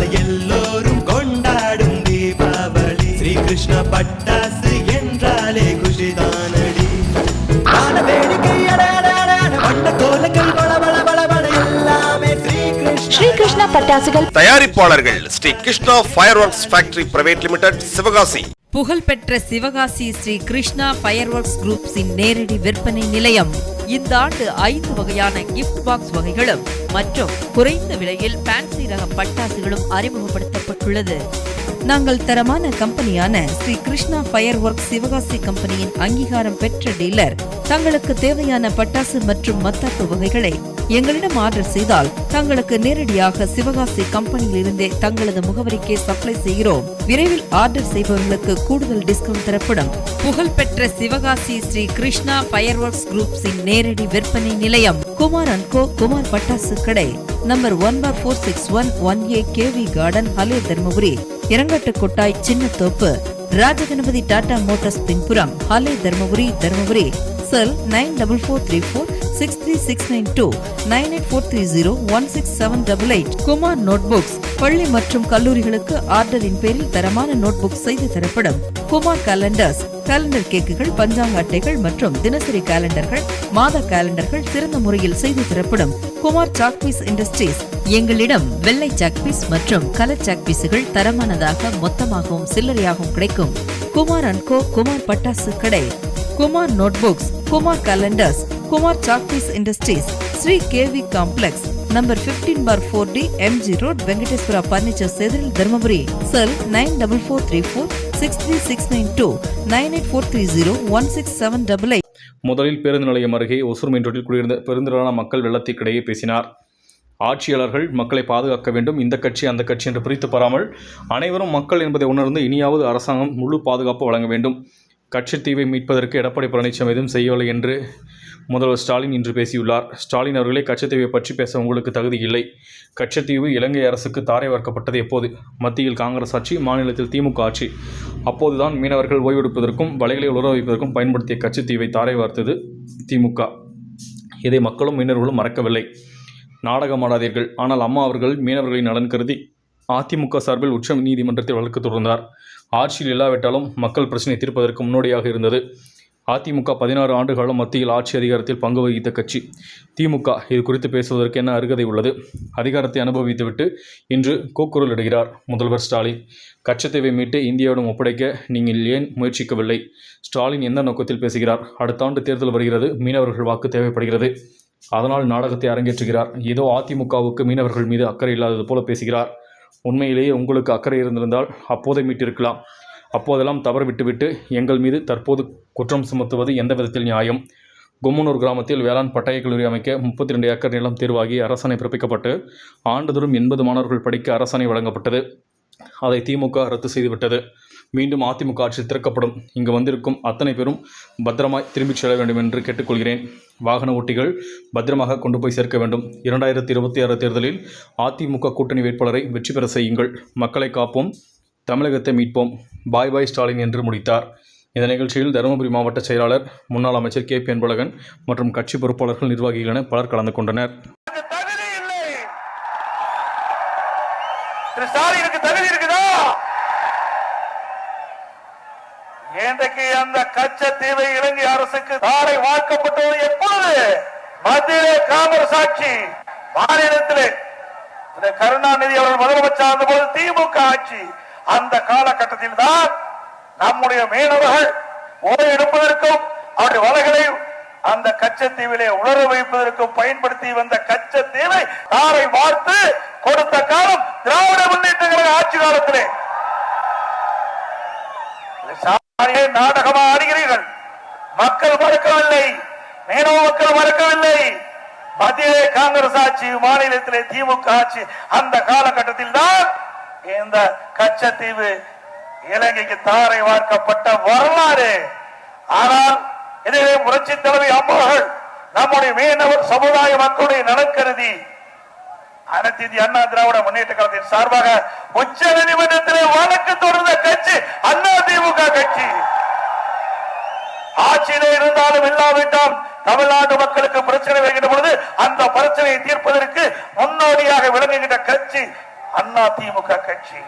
நாளை எல்லோரும் கொண்டாடும் தீபாவளி. ஸ்ரீ கிருஷ்ண பட்டாசு என்றாலே குஷிதானடி. வான வேடிக்கை அடடடட, வண்ண கோலங்கள் பள பள பள பள எல்லாமே ஸ்ரீ கிருஷ்ண ஸ்ரீ கிருஷ்ணா பட்டாசுகள். தயாரிப்பாளர்கள் Shri Krishna fireworks factory private limited Sivakasi. புகழ்பெற்ற சிவகாசி ஸ்ரீ கிருஷ்ணா ஃபயர் ஒர்க்ஸ் குரூப்ஸின் நேரடி விற்பனை நிலையம். இந்த ஆண்டு ஐந்து வகையான கிஃப்ட் பாக்ஸ் வகைகளும் மற்றும் குறைந்த விலையில் ஃபேன்சி ரக பட்டாசுகளும் அறிமுகப்படுத்தப்பட்டுள்ளது. நாங்கள் தரமான கம்பெனியான ஸ்ரீ கிருஷ்ணா ஃபயர் ஒர்க் சிவகாசி கம்பெனியின் அங்கீகாரம் பெற்ற டீலர். தங்களுக்கு தேவையான பட்டாசு மற்றும் மத்தாப்பு வகைகளை எங்களிடம் ஆர்டர் செய்தால் தங்களுக்கு நேரடியாக சிவகாசி கம்பெனியில் இருந்தே தங்களது முகவரிக்கே சப்ளை செய்கிறோம். விரைவில் ஆர்டர் செய்பவர்களுக்கு கூடுதல் டிஸ்கவுண்ட் தரப்படும். புகழ்பெற்ற சிவகாசி ஸ்ரீ கிருஷ்ணா ஃபயர் ஒர்க்ஸ் குரூப்ஸின் நேரடி விற்பனை நிலையம் குமார் அன்கோ குமார் பட்டாசு கடை. Number one four four six one one A KV garden Hale Dharmapuri. இரங்கட்டு கொட்டாய் சின்னத்தோப்பு ராஜகணபதி டாடா மோட்டார்ஸ் பின்புறம் Hale Dharmapuri Dharmapuri. Cell nine double four three four six three six nine two nine eight four three zero one six seven double eight Kumar notebooks பள்ளி மற்றும் கல்லூரிகளுக்கு ஆர்டரின் பேரில் தரமான note book செய்து தரப்படும். குமார் கேலண்டர்ஸ் கேலண்டர் கேக்குகள் பஞ்சாங்க அட்டைகள் மற்றும் தினசரி கேலண்டர்கள் மாத கேலண்டர்கள் சிறந்த முறையில் செய்து தரப்படும். குமார் சாக்பீஸ் இண்டஸ்ட்ரீஸ் எங்களிடம் வெள்ளை சாக்பீஸ் மற்றும் கலர் சாக்பீஸுகள் தரமானதாக மொத்தமாகவும் சில்லறையாகவும் கிடைக்கும். குமார் அண்ட் கோ குமார் பட்டாசு கடை. Kumar notebooks Kumar calendars Kumar chalk piece industries Shri KV complex number 15 four four D MG road Venkateswara furniture எதிரில் Dharmapuri cell nine double four three four six three six nine two nine eight four three zero one six seven double eight முதலில் பேருந்து நிலையம் அருகே Hosur main ரோட்டில் குடியிருந்த பெருந்திரளான மக்கள் வெள்ளத்திற்கிடையே பேசினார். ஆட்சியாளர்கள் மக்களை பாதுகாக்க வேண்டும் இந்த கட்சி அந்த கட்சி என்று பிரித்து பெறாமல் அனைவரும் மக்கள் என்பதை உணர்ந்து இனியாவது அரசாங்கம் முழு பாதுகாப்பு வழங்க வேண்டும். கட்சித்தீவை மீட்பதற்கு எடப்பாடி பழனிசாமி எதுவும் செய்யவில்லை என்று முதல்வர் ஸ்டாலின் இன்று பேசியுள்ளார். ஸ்டாலின் அவர்களே கட்சித்தீவை பற்றி பேச உங்களுக்கு தகுதி இல்லை. கட்சித்தீவு இலங்கை அரசுக்கு தாரை வார்க்கப்பட்டது எப்போது? மத்தியில் காங்கிரஸ் ஆட்சி மாநிலத்தில் திமுக ஆட்சி. அப்போதுதான் மீனவர்கள் ஓய்வெடுப்பதற்கும் வலைகளை உலர வைப்பதற்கும் பயன்படுத்திய கட்சித்தீவை தாரை வார்த்தது திமுக. இதை மக்களும் மீனவர்களும் மறக்கவில்லை. நாடகமாடாதீர்கள். ஆனால் அம்மா அவர்கள் மீனவர்களின் நலன் கருதி அதிமுக சார்பில் உச்ச நீதிமன்றத்தில் வழக்கு தொடர்ந்தார். ஆட்சியில் இல்லாவிட்டாலும் மக்கள் பிரச்சனை தீர்ப்பதற்கு முன்னோடியாக இருந்தது. அதிமுக பதினாறு ஆண்டு காலம் மத்தியில் ஆட்சி அதிகாரத்தில் பங்கு வகித்த கட்சி. திமுக இது குறித்து பேசுவதற்கு என்ன அருகதை உள்ளது? அதிகாரத்தை அனுபவித்துவிட்டு இன்று கூக்குரல் இடுகிறார் முதல்வர் ஸ்டாலின். கச்சத்தீவை மீட்டு இந்தியாவிடம் ஒப்படைக்க நீங்கள் ஏன் முயற்சிக்கவில்லை? ஸ்டாலின் எந்த நோக்கத்தில் பேசுகிறார்? அடுத்த ஆண்டு தேர்தல் வருகிறது மீனவர்கள் வாக்கு தேவைப்படுகிறது. அதனால் நாடகத்தை அரங்கேற்றுகிறார். ஏதோ அதிமுகவுக்கு மீனவர்கள் மீது அக்கறை இல்லாதது போல பேசுகிறார். உண்மையிலேயே உங்களுக்கு அக்கறை இருந்திருந்தால் அப்போதை மீட்டிருக்கலாம். அப்போதெல்லாம் தவறு விட்டுவிட்டு எங்கள் மீது தற்போது குற்றம் சுமத்துவது எந்த விதத்தில் நியாயம்? கும்மனூர் கிராமத்தில் வேளாண் பட்டய கல்லூரி அமைக்க முப்பத்தி ரெண்டு ஏக்கர் நிலம் தேர்வாகி அரசாணை பிறப்பிக்கப்பட்டு ஆண்டுதோறும் எண்பது மாணவர்கள் படிக்க அரசாணை வழங்கப்பட்டது. அதை திமுக ரத்து செய்துவிட்டது. மீண்டும் அதிமுக ஆட்சி திறக்கப்படும். இங்கு வந்திருக்கும் அத்தனை பேரும் பத்திரமாய் திரும்பிச் செல்ல வேண்டும் என்று கேட்டுக்கொள்கிறேன். வாகன ஓட்டிகள் பத்திரமாக கொண்டு போய் சேர்க்க வேண்டும். இரண்டாயிரத்தி இருபத்தி ஆறு தேர்தலில் அதிமுக கூட்டணி வேட்பாளரை வெற்றி பெற செய்யுங்கள். மக்களை காப்போம். தமிழகத்தை மீட்போம். பாய் பாய் ஸ்டாலின் என்று முடித்தார். இந்த நிகழ்ச்சியில் தருமபுரி மாவட்ட செயலாளர் முன்னாள் அமைச்சர் கே பி அன்பழகன் மற்றும் கட்சி பொறுப்பாளர்கள் நிர்வாகிகள் என பலர் கலந்து கொண்டனர். திரு ஸ்டாலினுக்கு தகுதி இருக்குதா? இன்றைக்கு அந்த கச்சத்தீவை இலங்கை அரசுக்கு தாரை வாக்கப்பட்டது எப்பொழுது? மத்தியிலே காங்கிரஸ் ஆட்சி மாநிலத்திலே. கருணாநிதி அவர்கள் முதலமைச்சர் இருந்தபோது திமுக ஆட்சி. அந்த காலகட்டத்தில் தான் நம்முடைய மீனவர்கள் ஓய்வு எடுப்பதற்கும் அவருடைய வலைகளை அந்த கச்சத்தீவிலே உணர வைப்பதற்கும் பயன்படுத்தி வந்த கச்சத்தீவை தாரை வார்த்து கொடுத்த காலம் திராவிட முன்னேற்ற கழக ஆட்சி காலத்திலே. நாடகமா ஆடுகிறீர்கள்? மக்கள் மறுக்கவில்லை. மீனவ மக்கள் மறுக்கவில்லை. மத்தியிலே காங்கிரஸ் ஆட்சி மாநிலத்திலே திமுக ஆட்சி அந்த காலகட்டத்தில் தான் இந்த கச்சத்தீவு இலங்கைக்கு தாரை வார்க்கப்பட்ட வரலாறு. ஆனால் இதிலே புரட்சி தலைவி அம்மாள் நம்முடைய மீனவர் சமுதாய மக்களுடைய நலன் கருதி அனைத்து இந்திய அண்ணா திராவிட முன்னேற்ற கழகத்தின் சார்பாக உச்ச நீதிமன்றத்திலே வழக்கு தொடர்ந்த கட்சி அண்ணா திமுக கட்சி. ஆட்சியிலே இருந்தாலும் இல்லாவிட்டால் தமிழ்நாட்டு மக்களுக்கு பிரச்சனை வருகின்ற பொழுது அந்த பிரச்சனையை தீர்ப்பதற்கு முன்னோடியாக விளங்குகின்ற கட்சி அண்ணா திமுக கட்சி.